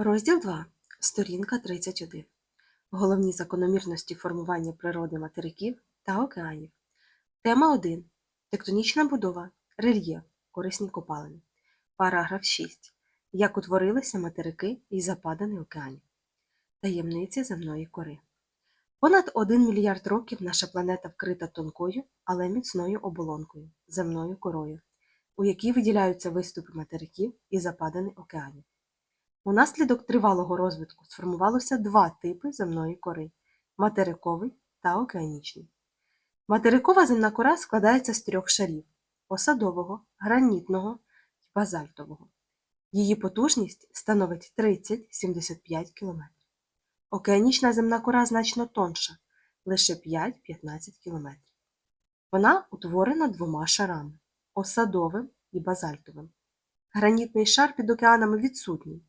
Розділ 2. Сторінка 31. Головні закономірності формування природи материків та океанів. Тема 1. Тектонічна будова. Рельєф. Корисні копалини. Параграф 6. Як утворилися материки і западини океанів. Таємниці земної кори. Понад 1 мільярд років наша планета вкрита тонкою, але міцною оболонкою земною корою, у якій виділяються виступи материків і западини океанів. Унаслідок тривалого розвитку сформувалося два типи земної кори материковий та океанічний. Материкова земна кора складається з трьох шарів осадового, гранітного і базальтового. Її потужність становить 30-75 км. Океанічна земна кора значно тонша лише 5-15 км. Вона утворена двома шарами осадовим і базальтовим. Гранітний шар під океанами відсутній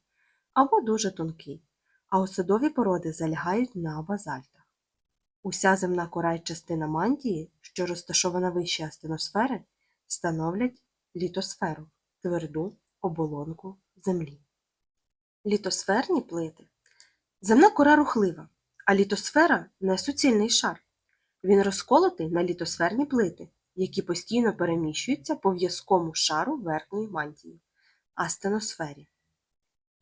або дуже тонкий, а осадові породи залягають на базальтах. Уся земна кора й частина мантії, що розташована вище астеносфери, становлять літосферу тверду оболонку землі. Літосферні плити Земна кора рухлива, а літосфера не суцільний шар. Він розколотий на літосферні плити, які постійно переміщуються по в'язкому шару верхньої мантії астеносфері.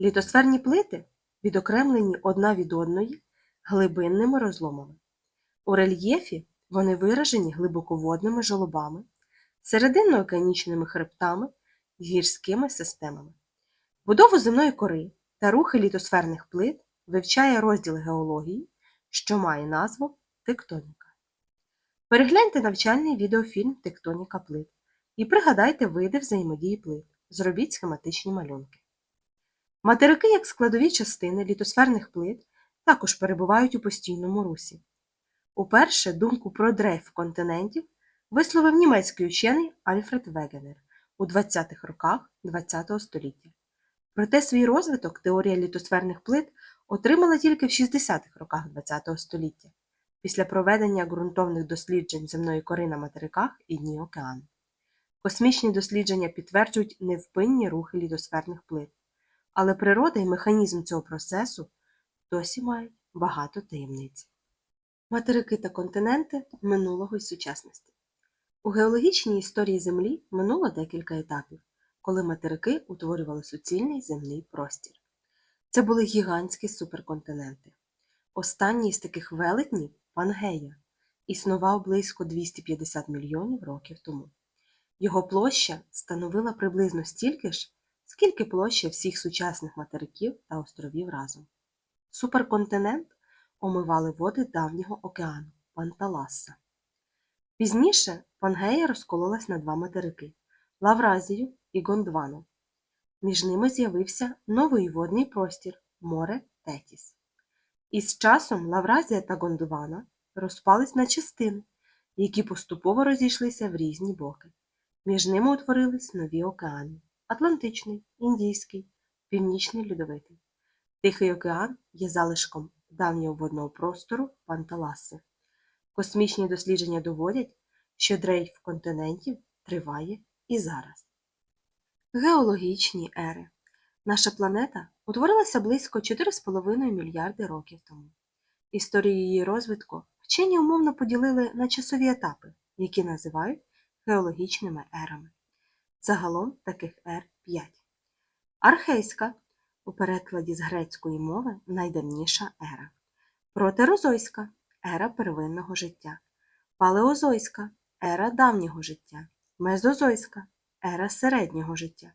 Літосферні плити відокремлені одна від одної глибинними розломами. У рельєфі вони виражені глибоководними жолобами, серединно-океанічними хребтами гірськими системами. Будову земної кори та рухи літосферних плит вивчає розділ геології, що має назву тектоніка. Перегляньте навчальний відеофільм Тектоніка плит і пригадайте види взаємодії плит. Зробіть схематичні малюнки. Материки, як складові частини літосферних плит, також перебувають у постійному русі. Уперше думку про дрейф континентів висловив німецький учений Альфред Вегенер у 20-х роках ХХ століття. Проте свій розвиток теорія літосферних плит отримала тільки в 60-х роках ХХ століття після проведення ґрунтовних досліджень земної кори на материках і дні океану. Космічні дослідження підтверджують невпинні рухи літосферних плит, але природа і механізм цього процесу досі мають багато таємниць. Материки та континенти минулого і сучасності. У геологічній історії Землі минуло декілька етапів, коли материки утворювали суцільний земний простір. Це були гігантські суперконтиненти. Останній з таких велетнів Пангея існував близько 250 мільйонів років тому. Його площа становила приблизно стільки ж, скільки площа всіх сучасних материків та островів разом. Суперконтинент омивали води давнього океану Панталаса. Пізніше Пангея розкололась на два материки Лавразію і Гондвану. Між ними з'явився новий водний простір море Тетіс. Із часом Лавразія та Гондвана розпались на частини, які поступово розійшлися в різні боки. Між ними утворились нові океани Атлантичний, Індійський, Північний Льодовитий. Тихий океан є залишком давнього водного простору Панталаси. Космічні дослідження доводять, що дрейф континентів триває і зараз. Геологічні ери. Наша планета утворилася близько 4,5 мільярди років тому. Історію її розвитку вчені умовно поділили на часові етапи, які називають геологічними ерами. Загалом таких ер 5. Архейська у перекладі з грецької мови найдавніша ера. Протерозойська ера первинного життя. Палеозойська ера давнього життя. Мезозойська ера середнього життя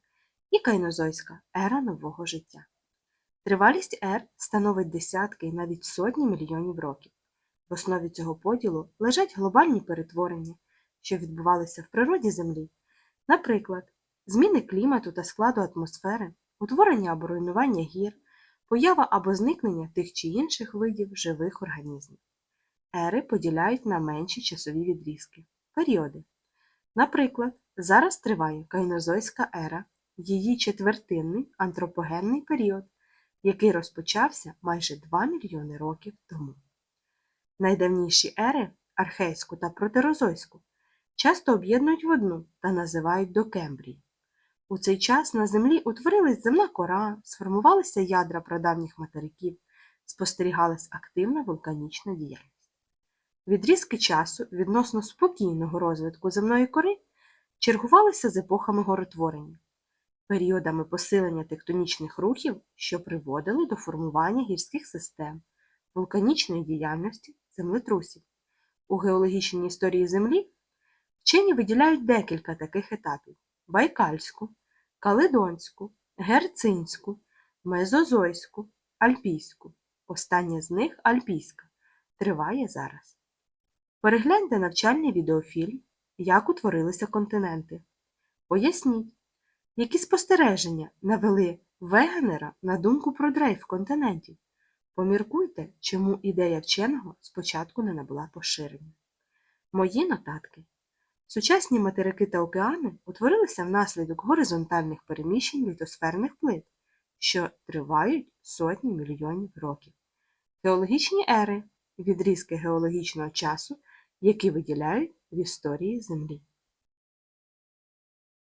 і кайнозойська ера нового життя. Тривалість ер становить десятки і навіть сотні мільйонів років. В основі цього поділу лежать глобальні перетворення, що відбувалися в природі Землі, наприклад, зміни клімату та складу атмосфери, утворення або руйнування гір, поява або зникнення тих чи інших видів живих організмів. Ери поділяють на менші часові відрізки періоди. Наприклад, зараз триває кайнозойська ера, її четвертинний антропогенний період, який розпочався майже 2 мільйони років тому. Найдавніші ери архейську та протерозойську часто об'єднують в одну та називають докембрій. У цей час на Землі утворилась земна кора, сформувалися ядра прадавніх материків, спостерігалась активна вулканічна діяльність. Відрізки часу відносно спокійного розвитку земної кори чергувалися з епохами горотворення, періодами посилення тектонічних рухів, що приводили до формування гірських систем, вулканічної діяльності, землетрусів. У геологічній історії Землі вчені виділяють декілька таких етапів: Байкальську, Каледонську, Герцинську, Мезозойську, Альпійську. Остання з них Альпійська. Триває зараз. Перегляньте навчальний відеофільм Як утворилися континенти. Поясніть, які спостереження навели Вегенера на думку про дрейф континентів. Поміркуйте, чому ідея вченого спочатку не набула поширення. Мої нотатки. Сучасні материки та океани утворилися внаслідок горизонтальних переміщень літосферних плит, що тривають сотні мільйонів років. Геологічні ери відрізки геологічного часу, які виділяють в історії Землі.